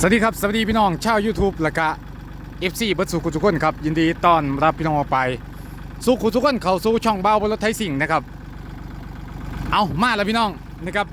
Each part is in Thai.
สวัสดีครับ สวัสดีพี่น้องชาว YouTube และก็ FC เบิร์ดสุขุทุกคนครับ ยินดีต้อนรับพี่น้องไป สุขุทุกคนเข้าสู่ช่องเบาบนรถไทยสิ่งนะครับ เอามาแล้วพี่น้องนะครับ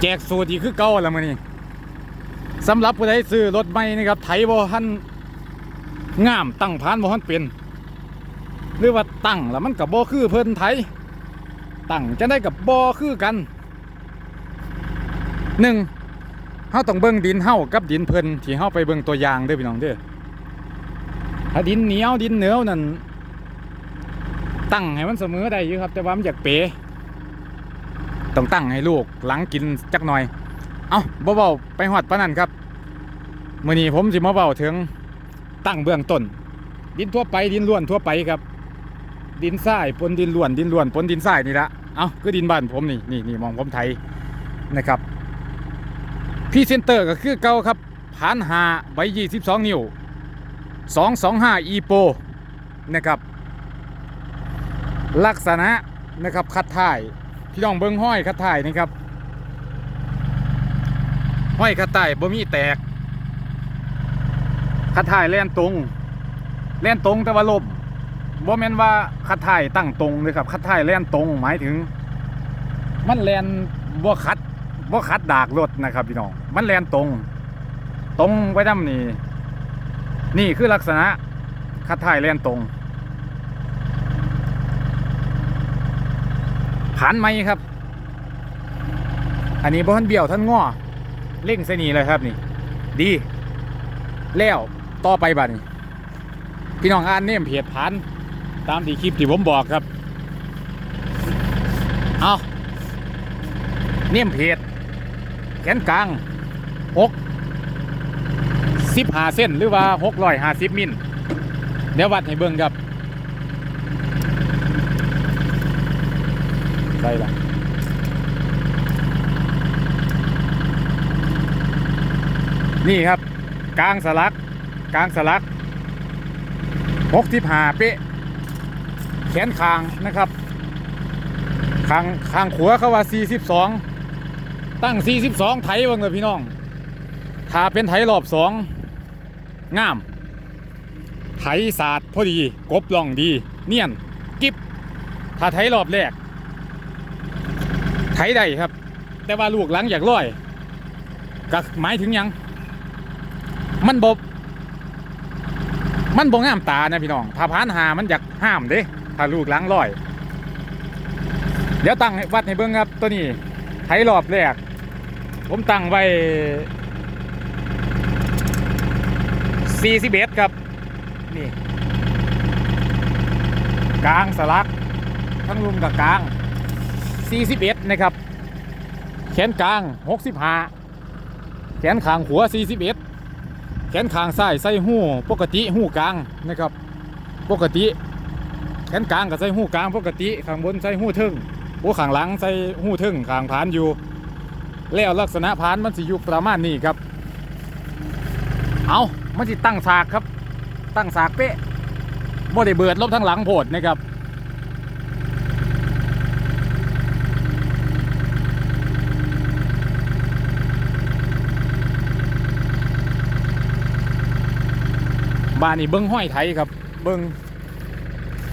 แจกสูตรอีกคือเก่าแล้วมื้อนี้สำหรับผู้ใดซื้อรถใหม่นะครับไถบ่ทันงามตั้งผ่านบ่ทันเป็น หรือว่าตั้งแล้วมันกับบ่คือเพิ่นไถตั้งจะได้กับบ่คือกันหนึ่ง เฮาต้องเบิ่งดินเฮากับดินเพิ่นที่เฮาไปเบิ่งตัวอย่างเด้อพี่น้องเด้อถ้าดินเหนียวดินเหนียวนั่นตั้งให้มันเสมอได้อยู่ครับ แต่ว่ามันอยากเป๋ต้องตั้งให้ลูกหลังกินจักหน่อย เอ้าบ่เว้าไปฮอดปานนั้นครับมื้อนี้ผมสิมาเว้าถึงตั้งเบื้องต้น ดินทั่วไปดินล้วนทั่วไปครับ ดินทรายปนดินล้วนดินล้วนปนดินทรายนี่ละเอ้าคือดินบ้านผมนี่นี่นี่มองผมไทยนะครับ พีเซนเตอร์ก็คือเก่าครับผ่านหาใบ22นิ้ว225 e p o นะครับ ลักษณะนะครับคัดถ่ายพี่น้องเบิ้งห้อยคัดถ่ายนี่ครับห้อยคัดถ่ายบ่มีแตกคัดถ่ายแล่นตรงแล่นตรงแต่ว่าลมบ่แม่นว่าคัดถ่ายตั้งตรงเลยครับคัดถ่ายแล่นตรงหมายถึง มันแล่นบ่คัด บ่คัดดากรถนะครับพี่น้องมันแลนตรง ตรงไปดำนี่นี่คือลักษณะคัดท้ายแลนตรงผ่านไหมครับ อันนี้บ่ทันเบี้ยวท่านง้อเร่งใส่นี่เลยครับนี่ ดี แล้วต่อไปบัดนี้พี่น้องอ่านเนมเพจผ่านตามที่คลิปที่ผมบอกครับ เอาเนมเพจแขนกลางหกสิบห้าเส้นหรือว่าหกร้อยห้าสิบมิลเดี๋ยววัดให้เบิ่งครับใส่ละนี่ครับกลางสลักกลางสลักหกสิบห้าเป๊ะแขนคางนะครับคางคางขัวเขาว่าสี่สิบสอง ตั้ง 42 ไถวังเลยพี่น้อง ถ้าเป็นไถรอบสองงาม ไถศาสตร์พอดี กบล่องดี เนียน กิบถ้าไถรอบแรก ไถได้ครับ แต่ว่าลูกหลังอยากร้อยก็หมายถึงยัง มันบบมันบ่งามตานะพี่น้อง ถ้าพานหามันอยากห้ามเด้ถ้าลูกหลังร้อย เดี๋ยวตั้งให้วัดให้เบิ่งครับตัวนี้ไถรอบแรก ผมตั้งไว้41ครับ นี่ กลางสลัก ทั้งรุมกับกลาง 41 นะครับ แขนกลาง 65 แขนขางหัว 41 แขนขางซ้ายใส่หูปกติหูกลางนะครับ ปกติ แขนกลางก็ใส่หูกลางปกติข้างบนใส่หูทึ่งหัวข้างหลังใส่หูทึ่งข้างผานอยู่ แล้วลักษณะพานมันสิอยู่ประมาณนี้ครับ เอามันสิตั้งฉากครับ ตั้งฉากเป๊ะบ่ได้เบิดลบทั้งหลังโพดนะครับบ้านนี้เบิ้งห้อยไทยครับ เบิ้ง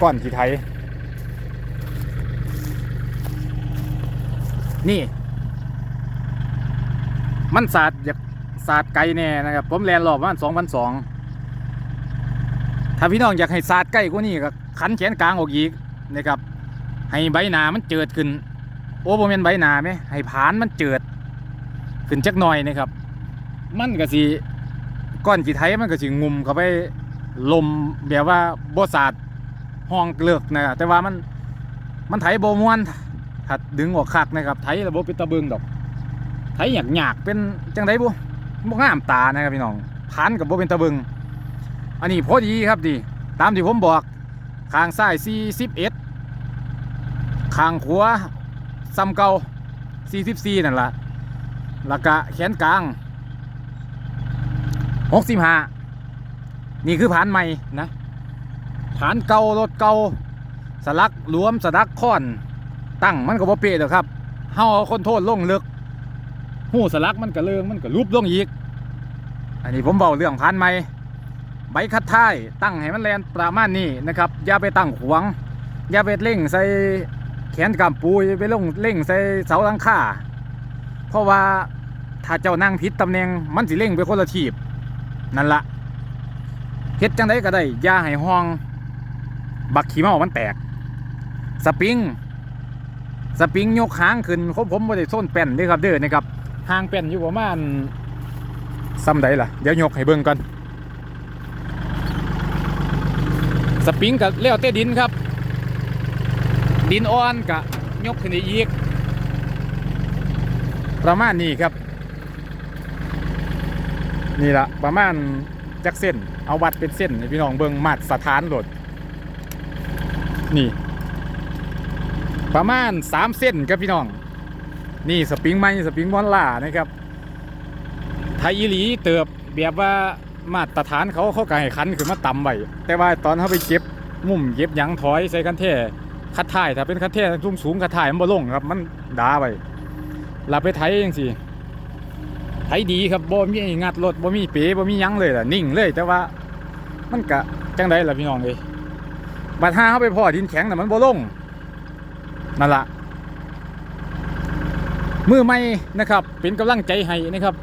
ก้อนขี้ไทย นี่ มันสาดอยากสาดไกลแน่นะครับ ผมแลนรอบประมาณสองพันสองถ้าพี่น้องอยากให้สาดใกล้กว่านี้ก็ขันแขนกลางออกอีกนะครับ ให้ใบหนามันเจิดขึ้น โอ้โมเมนใบหนาไหมให้ผานมันเจิด ขึ้นจักหน่อยนะครับ มันก็สิก้อนจีไทยมันก็สิงุมเข้าไปลมแบบว่าโบสาดห้องเลิกนะแต่ว่ามันมันไถโบมวนถ้าดึงออกคักนะครับไถระบบป็นตะเบิงดอก ถหยากหยากเป็นจังไดบุบ่งามตานะครับพี่น้องพันกับบ่เป็นตะบิงอันนี้พอดีครับดีตามที่ผมบอกข้างซ้าย41ข้างขวาซ้ำเก่า44นั่นล่ะแล้วก็แขนกลาง65นี่คือผานใหม่นะผานเก่ารถเก่าสลักหลวมสลักค้อน ตั้งมันก็บ่เป๊ะหรอกครับเฮาเอาคนโทษลงลิก หูสลักมันก็เลิงมันก็รูปลงอีก อันนี้ผมบอกเรื่องพันไหมใบคัดท้ายตั้งให้มันแลนประมาณนี้นะครับอย่าไปตั้งขวงอย่าไปเล่งใส่แขนกำปูอย่าไปลงเล่งใส่เสาหลังคาเพราะว่าถ้าเจ้านั่งผิดตำแหน่งมันสิเล่งไปคนละทีบนั่นละเฮ็ดจังไดก็ได้ย่าให้ห้อง บักขี้เมามันแตก สปริง สปริงยกหางขึ้นผมผมไม่ได้ส้นแป้นเด้อครับเด้อนะครับ หางแป้นอยู่ประมาณซ้ำใดล่ะ เดี๋ยวยกให้เบิ่งก่อน สปริงกับเลี้ยวเต้ดินครับ ดินอ่อนกะยกขึ้นอีก ประมาณนี้ครับ นี่ละประมาณจักเส้น เอาวัดเป็นเส้นพี่น้องเบิ่งมาตรฐานโหลด นี่ ประมาณสามเส้นครับพี่น้อง นี่สปริงไม้สปริงมอนล่านะครับไทยอีหลีเติบแบบว่ามาตรฐานเขาเขาก็ให้คันขึ้นมาต่ำไว้แต่ว่าตอนเขาไปเก็บมุมเก็บยังถอยใส่คันเท่คัดท้ายถ้าเป็นคันเท่สูงสูงคัดท้ายมันบ่ลงครับ มันดาไปเราไปไทยยังสิไทยดีครับบ่มีงัดรถบ่มีเป๋บ่มียังเลยล่ะนิ่งเลย แต่ว่ามันกะจังไดล่ะพี่น้องเอ้ยบัดห้าเขาไปพ่อดินแข็งน่มันบ่ลงนั่นละ มือใหม่นะครับเป็นกำลังใจให้นะครับ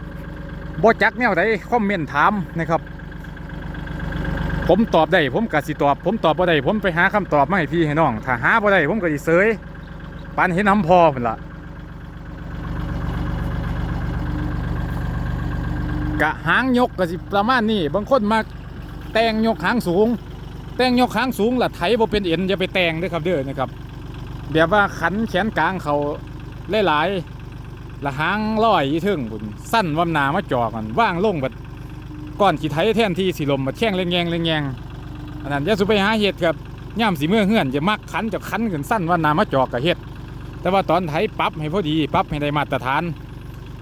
บอจักแนวใดคอมเมนต์ถามนะครับ ผมตอบได้ผมกสิตอบ ผมตอบบ่ได้ผมไปหาคำตอบมาให้พี่ให้น้อง ถ้าหาบ่ได้ผมก็สิเสยปานเห็นน้ำพอพุ่นละกะหางยกก็สิประมาณนี้บางคนมาแต่งยกหางสูง แต่งยกหางสูงละไถบ่เป็นเอ็นอย่าไปแต่งด้อครับเด้อนะครับแบบว่าขันแขนกลางเขาหลายๆ ละหางลอยอีถึงบุญสั้นวำหนามาจอกันว่างลงบัดก้อนขีไทยแทนที่สีลมบัดแข้งเล่งแงงเล่งแงงอันนั้นอย่าสุไปหาเห็ดครับย่ำสีเมื่อเฮือนจะมักขันจะขันขึ้นสั้นวำหนามาจอกกับเห็ดแต่ว่าตอนไถปรั๊บให้พอดีปรั๊บให้ได้มาตรฐาน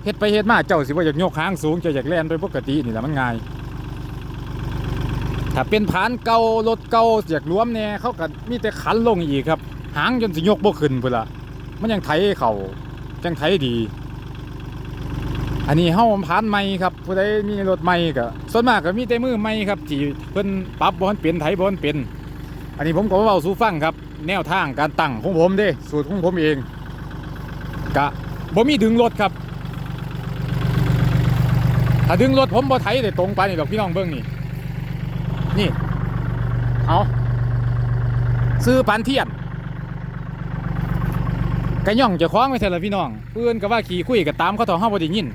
เฮ็ดไปเฮ็ดมาเจ้าสิว่าอยากโยกหางสูงจะอยากแล่นโดยปกตินี่แหละมันง่ายถ้าเป็นผานเก่ารถเก่าอยากรวมเนี่ยเขาก็มีแต่ขันลงอีกครับ หางจนสิยกบ่ขึ้นพุ่นละมันยังไถเขาจังไถดี อันนี้เฮาผ่านใหม่ครับผู้ใดมีรถใหม่ก็ส่วนมากก็มีแต่มือใหม่ครับที่เพิ่นปรับบ่ทันเป็นไถบ่ทันเป็นอันนี้ผมก็เว้าสู่ฟังครับ แนวทางการตั้งของผมเด้สูตรของผมเองกะบ่มีดึงรถครับ ถ้าดึงรถผมบ่ไถได้ตรงไปนี่ดอกพี่น้องเบิ่งนี่นี่เอาซื้อปันเทียนกระย่องจะคล้าของไปเถอะละพี่น้องเพื่อนก็ว่าขี่คุยกับตามเขาต่อห้าบดียิน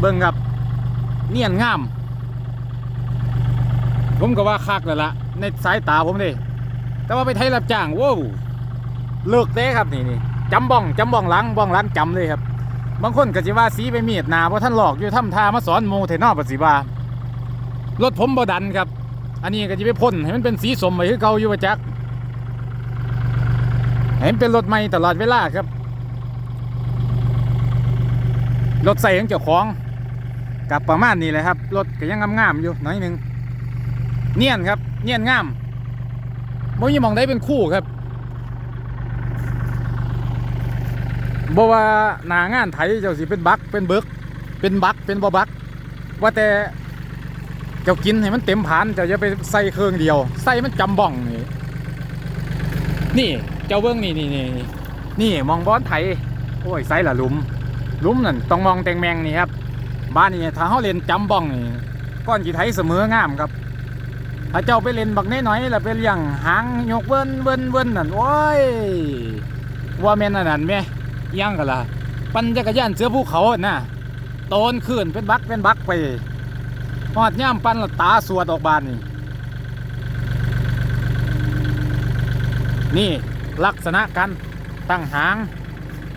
เบิ่งครับ เนียนงาม ผมก็ว่าคักแล้วละในสายตาผมเลยแต่ว่าไปไทยรับจ้างว้าวเลิกเด้ครับนี่นี่จำบ้องจำบ้องหลังบ้องหลังจำเลยครับ บางคนก็สิว่าสีไปเมีดนาเพราะท่านหลอกอยู่ทำทามาสอนโมเทนอปสิว่ารถผมบดันครับ อันนี้ก็จะไปพ่นให้มันเป็นสีสมไปคือเก่าอยู่ว่าจักเห็นเป็นรถใหม่ตลอดเวลาครับ รถใส่ของเจ้าของ กับประมาณนี้แหละครับ รถก็ยังงามๆอยู่น่อยหนึ่งเนียนครับ เนียนงามบ่มีหมองได้เป็นคู่ครับบ่ว่าหนางานไถเจ้าสิเป็นบักเป็นเบิกเป็นบักเป็นบ่บัก ว่าแต่เจ้ากินให้มันเต็มผานเจ้าอย่าไปใส่เครื่องเดียว ใส่มันจำบ้องนี่นี่เจ้าเบิ้งนี่นี่นี่นี่นี่มองบอลไทยโอ้ยไซละหลุมลุมนั่นต้องมองแตงแมงนี่ครับ บ้านนี่ถ้าเขาเล่นจำบ้องนี่ก้อนกีไทยเสมองามครับ ถ้าเจ้าไปเล่นบักน้อยๆแล้วไปเลี้ยงหางยกเบิ้นเบิ้นเบิ้นนั่นโอ้ยว่าแม่นนนั้นแม่ยังกันละปั่นจักรยานเสือภูเขาน่ะโตนขึ้นเป็นบักเป็นบักไปหอดย่ามปั่นละตาสวดออกบานนี่นี่ลักษณะการตั้งหาง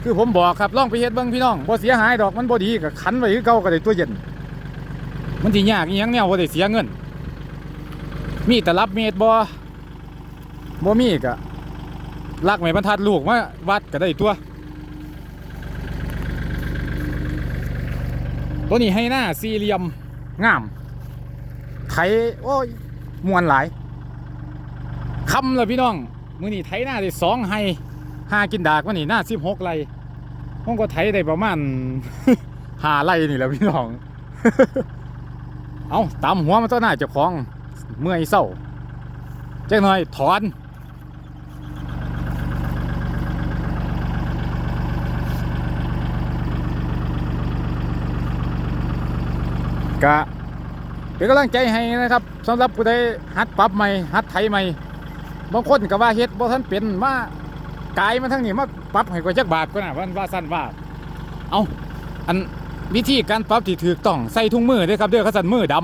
คือผมบอกครับลองไปเฮ็ดเบิ่งพี่น้องบ่เสียหายดอกมันบ่ดีก็ขันไว้คือเก่าก็ได้ตัวเย็น มันสิยากอีหยังแนวบ่ได้เสียเงิน มีแต่รับเมตรบ่บ่มีก็ลักไม้บรรทัดลูกมาวัดก็ได้ตัว ตัวนี้ให้หน้าสี่เหลี่ยมงามไถโอ้ยมวนหลายคำเลยพี่น้องมือนี่ไถหน้าได้สองไฮไฮ หากินดากมันนี่หน้าสิบหกไรห้องก็ไถได้ประมาณหาไรนี่แหละพี่น้อง เอาตามหัวมันต้นหน้าเจ้าของเมื่อยเศร้าเจังหน่อยถอนกะเป็นกำลังใจให้นะครับสำหรับผู้ใดหัดปรับใหม่หัดไถใหม่บางคนก็ว่าเฮ็ดบ่ทันเป็นมา กายมาทั้งนี้มาปรับให้กว่าจักบาทก็น่ะว่าว่าสั้นว่า เอาอันวิธีการปรับที่ถูกต้องใส่ถุงมือด้อครับเด้อเขาสั่นมือด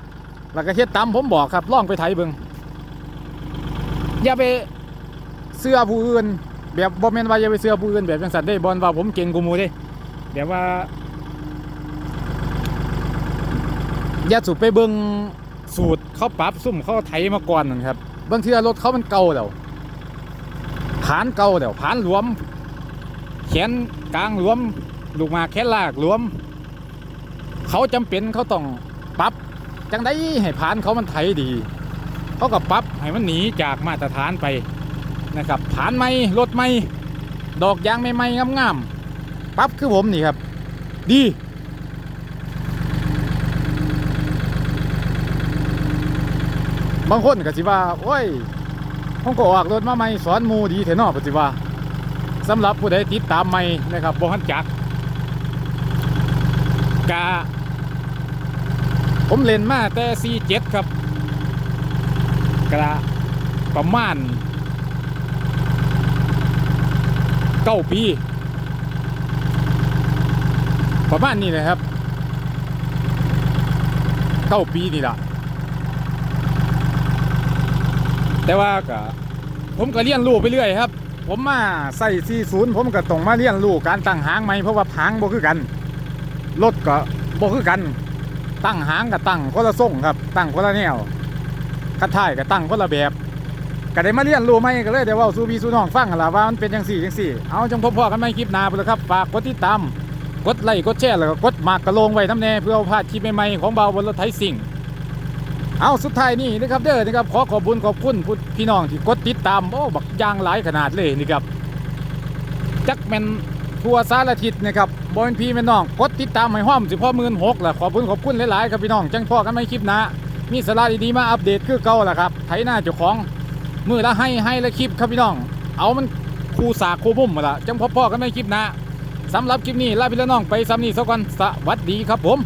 ำแล้วก็เฮ็ดตามผมบอกครับล่องไปไถเบิงอย่าไปเสื้อผู้อื่นแบบบ่แม่นว่าอย่าไปเสื้อผู้อื่นแบบจังซั่นเด้บ่นว่าผมเก่งกว่าหมู่เด้แบบว่าอย่าสูบไปเบิงสูตรเขาปรับซุ่มเขาไถมาก่อนนั่นครับบางทีรถเขามันเก่าแล้ว ผานเก่าแล้วผานหลวม แขนกลางหลวม ลูกมาแขนลากหลวม เขาจำเป็นเขาต้องปรับจังได้ให้ผานเขามันไถดี เขาก็ปรับให้มันหนีจากมาตรฐานไปนะครับผานไม่รถไม่ดอกยางไม่ไม่งามๆปรับคือผมนี่ครับ ดีบางคนก็สิว่า โอ้ย ผมก็ออกรถมาใหม่สอนมูดีเถนาะปฏิว่าสำหรับผู้ใดติดตามใหม่นะครับบ่ฮันจักกะผมเล่นมาแต่ C7 ครับกระประมาณเก้าปี ประมาณนี้เลยครับเก้าปีนี่ละ แต่ว่าก็ผมก็เรียนรู้ไปเรื่อยครับ ผมมาใส่40ผมก็ต้องมาเรียนรู้การตั้งหางใหม่เพราะว่าหางบ่คือกันรถก็บ่คือกัน ตั้งหางก็ตั้งคนละทรงครับ ตั้งคนละแนวคัดท้ายก็ตั้งคนละแบบก็ได้มาเรียนรู้ใหมก็เลยได้เว้าสู่พี่สู่น้องฟังหั่นละว่ามันเป็นจังซี่จังซี่เอาจังพบพอกันใหม่คลิปหน้าพุ่นละครับฝากกดติดตามกดไลค์กดแชร์แล้วก็กดหมากกระโลงไว้น้ำแน่เพื่อเอาพลาดคลิปใหม่ๆของเบาบนรถไถสิ่ง เอาสุดท้ายนี่นะครับเด้อนะครับขอขอบคุณขอบคุณผู้พี่น้องที่กดติดตามโอ้บักยางหลายขนาดเลยนี่ครับจักแมนทั่วสารทิศนะครับบอลพี่แม่น้องกดติดตามให้ห้อมสิพ่อมื่นหกแหละขอบคุณขอบคุณหลายๆครับพี่น้องจังพ่อกันไม่คลิปนะมีสาระดีๆมาอัปเดตคือเก่าแหละครับไถหน้าเจ้าของมือละให้ให้ละคลิปครับพี่น้อง เอามันคูสากคูพุ่มมาละจังพ่อพ่อกันไม่คลิปนะสำหรับคลิปนี้ลาพี่ละน้องไปซ้ำนี้สักวันสวัสดีครับผม